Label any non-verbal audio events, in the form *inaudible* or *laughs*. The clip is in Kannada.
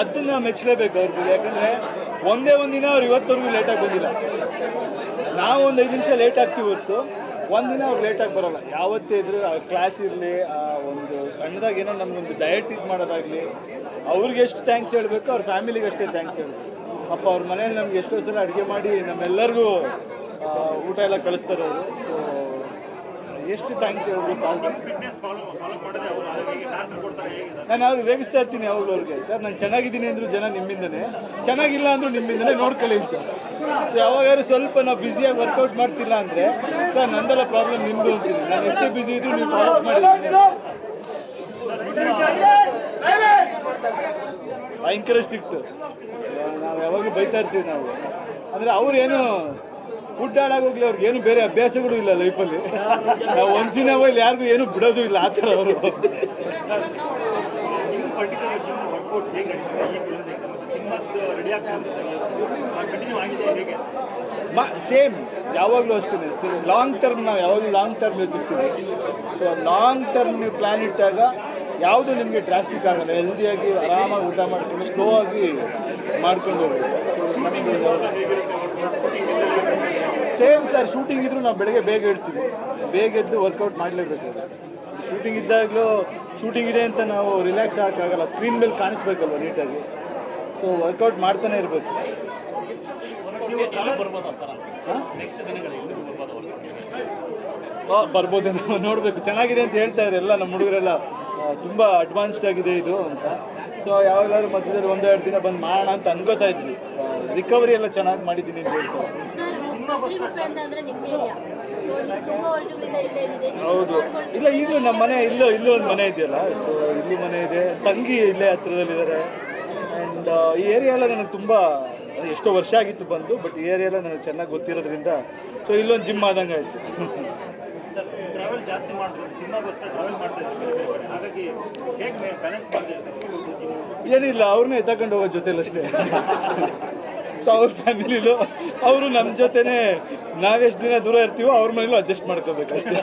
ಅದನ್ನ ಮೆಚ್ಚಲೇಬೇಕು ಅವ್ರಿಗೆ ಯಾಕಂದ್ರೆ ಒಂದೇ ಒಂದಿನ ಅವ್ರು ಇವತ್ತವರೆಗೂ ಲೇಟಾಗಿ ಬಂದಿಲ್ಲ. ನಾವು ಒಂದು ಐದು ನಿಮಿಷ ಲೇಟ್ ಆಗ್ತೀವಿ ಹೊರತು ಒಂದಿನ ಅವ್ರು ಲೇಟಾಗಿ ಬರೋಲ್ಲ. ಯಾವತ್ತೇ ಇದ್ರೆ ಕ್ಲಾಸ್ ಇರಲಿ ಒಂದು ಸಣ್ಣದಾಗಿ ಏನೋ ನಮಗೊಂದು ಡಯಟ್ ಇದು ಮಾಡೋದಾಗಲಿ ಅವ್ರಿಗೆ ಎಷ್ಟು ಥ್ಯಾಂಕ್ಸ್ ಹೇಳಬೇಕು ಅವ್ರ ಫ್ಯಾಮಿಲಿಗೆ ಅಷ್ಟೇ ಥ್ಯಾಂಕ್ಸ್ ಹೇಳಬೇಕು. ಅಪ್ಪ ಅವ್ರ ಮನೇಲಿ ನಮ್ಗೆ ಎಷ್ಟೋ ಸಲ ಅಡುಗೆ ಮಾಡಿ ನಮ್ಮೆಲ್ಲರಿಗೂ ಆ, ಊಟ ಎಲ್ಲ ಕಳಿಸ್ತಾರೆ ಅವರು. ಸೊ ಎಷ್ಟು ಥ್ಯಾಂಕ್ಸ್ ಹೇಳಿದ್ರು ಅವರು ನಾನು ಅವ್ರಿಗೆ ರೇಗಿಸ್ತಾ ಇರ್ತೀನಿ ಯಾವಾಗಲೂ ಅವ್ರಿಗೆ ಸರ್, ನಾನು ಚೆನ್ನಾಗಿದ್ದೀನಿ ಅಂದ್ರು ಜನ ನಿಮ್ಮಿಂದನೇ. ಚೆನ್ನಾಗಿಲ್ಲ ಅಂದ್ರು ನಿಮ್ಮಿಂದನೇ ನೋಡ್ಕೊಳ್ಳಿ ಅಂತ. ಸೊ ಯಾವಾಗಾದ್ರು ಸ್ವಲ್ಪ ನಾವು ಬ್ಯುಸಿಯಾಗಿ ವರ್ಕೌಟ್ ಮಾಡ್ತಿಲ್ಲ ಅಂದರೆ, ಸರ್, ನಂದೆಲ್ಲ ಪ್ರಾಬ್ಲಮ್ ನಿಮ್ಮದು ಅಂತೀನಿ. ನಾನು ಎಷ್ಟೇ ಬ್ಯುಸಿ ಇದ್ರು ನೀವು ಫಾಲೋ ಮಾಡಿದ್ದೀನಿ ಭಯಂಕರ ಸ್ಟ್ರಿಕ್ಟು ನಾವು ಯಾವಾಗಲೂ ಬೈತಾ ಇರ್ತೀವಿ ನಾವು. ಅಂದರೆ ಅವ್ರು ಏನು ಫುಡ್ ಹಾಳಾಗೋಗ್ಲಿ ಅವ್ರಿಗೆ ಏನು ಬೇರೆ ಅಭ್ಯಾಸಗಳು ಇಲ್ಲ ಲೈಫಲ್ಲಿ ನಾವು ಒಂದ್ಸಿನ ಇಲ್ಲಿ ಯಾರಿಗೂ ಏನು ಬಿಡೋದು ಇಲ್ಲ ಆ ಥರ ಅವರು. ಸೇಮ್ ಯಾವಾಗಲೂ ಅಷ್ಟೇ. ಲಾಂಗ್ ಟರ್ಮ್ ನಾವು ಯಾವಾಗಲೂ ಲಾಂಗ್ ಟರ್ಮ್ ಯೋಚಿಸ್ತೀವಿ. ಸೊ ಲಾಂಗ್ ಟರ್ಮ್ ನೀವು ಪ್ಲ್ಯಾನ್ ಇಟ್ಟಾಗ ಯಾವುದು ನಿಮಗೆ ಡ್ರಾಸ್ಟಿಕ್ ಆಗಲ್ಲ ಹೆಲ್ದಿಯಾಗಿ ಆರಾಮಾಗಿ ಊಟ ಮಾಡ್ಕೊಂಡು ಸ್ಲೋ ಆಗಿ ಮಾಡ್ಕೊಂಡು ಸೇಮ್ ಸರ್ ಶೂಟಿಂಗ್ ಇದ್ರು ನಾವು ಬೆಳಗ್ಗೆ ಬೇಗ ಇಡ್ತೀವಿ ಬೇಗ ಎದ್ದು ವರ್ಕೌಟ್ ಮಾಡಲೇಬೇಕು. ಶೂಟಿಂಗ್ ಇದ್ದಾಗಲೂ ಶೂಟಿಂಗ್ ಇದೆ ಅಂತ ನಾವು ರಿಲ್ಯಾಕ್ಸ್ ಆಗೋಕ್ಕಾಗಲ್ಲ ಸ್ಕ್ರೀನ್ ಮೇಲೆ ಕಾಣಿಸ್ಬೇಕಲ್ವ ನೀಟಾಗಿ ಸೊ ವರ್ಕೌಟ್ ಮಾಡ್ತಾನೆ ಇರಬೇಕು. ಬರ್ಬೋದೇನೋ ನೋಡಬೇಕು. ಚೆನ್ನಾಗಿದೆ ಅಂತ ಹೇಳ್ತಾ ಇದ್ದಾರೆ ಎಲ್ಲ ನಮ್ಮ ಹುಡುಗರೆಲ್ಲ. ತುಂಬ ಅಡ್ವಾನ್ಸ್ಡ್ ಆಗಿದೆ ಇದು ಅಂತ. ಸೊ ಯಾವಾಗಲಾದ್ರೂ ಮಧ್ಯದಲ್ಲಿ ಒಂದೆರಡು ದಿನ ಬಂದು ಮಾಡೋಣ ಅಂತ ಅನ್ಕೋತಾ ಇದ್ವಿ ರಿಕವರಿ ಎಲ್ಲ ಚೆನ್ನಾಗಿ ಮಾಡಿದ್ದೀನಿ ಅಂತ ಹೇಳ್ತಾರೆ ಹೌದು. ಇಲ್ಲ ಈಗ ನಮ್ಮ ಮನೆ, ಇಲ್ಲೋ ಇಲ್ಲೋ ಒಂದು ಮನೆ ಇದೆಯಲ್ಲ. ಸೊ ಇಲ್ಲಿ ಮನೆ ಇದೆ. ತಂಗಿ ಇಲ್ಲೇ ಹತ್ರದಲ್ಲಿದ್ದಾರೆ. ಆ್ಯಂಡ್ ಈ ಏರಿಯಾ ಎಲ್ಲ ನನಗೆ ತುಂಬ, ಎಷ್ಟೋ ವರ್ಷ ಆಗಿತ್ತು ಬಂದು ಬಟ್ ಈ ಏರಿಯಾ ಎಲ್ಲ ನನಗೆ ಚೆನ್ನಾಗಿ ಗೊತ್ತಿರೋದ್ರಿಂದ ಸೊ ಇಲ್ಲೊಂದು ಜಿಮ್ ಆದಂಗೆ ಆಯಿತು. *laughs* ಜಾಸ್ತಿ ಮಾಡ್ತಾರೆ ಸಿನಿಮಾಗೋಸ್ಕರ ಟ್ರಾವೆಲ್ ಮಾಡ್ತಾ ಇದ್ದಾರೆ ಹಾಗಾಗಿ ಹೇಗೆ ಬ್ಯಾಲೆನ್ಸ್ ಮಾಡ್ತಾ ಸರ್? ಏನಿಲ್ಲ, ಅವ್ರನ್ನೇ ಎತ್ತಕೊಂಡು ಹೋಗೋ ಜೊತೆಲಿ ಅಷ್ಟೇ. ಸೊ ಅವ್ರ ಫ್ಯಾಮಿಲಿಲು, ಅವರು ನಮ್ಮ ಜೊತೆನೇ ನಾವೆಷ್ಟು ದಿನ ದೂರ ಇರ್ತೀವೋ, ಅವ್ರ ಮನೇಲೂ ಅಡ್ಜಸ್ಟ್ ಮಾಡ್ಕೋಬೇಕು ಅಷ್ಟೇ.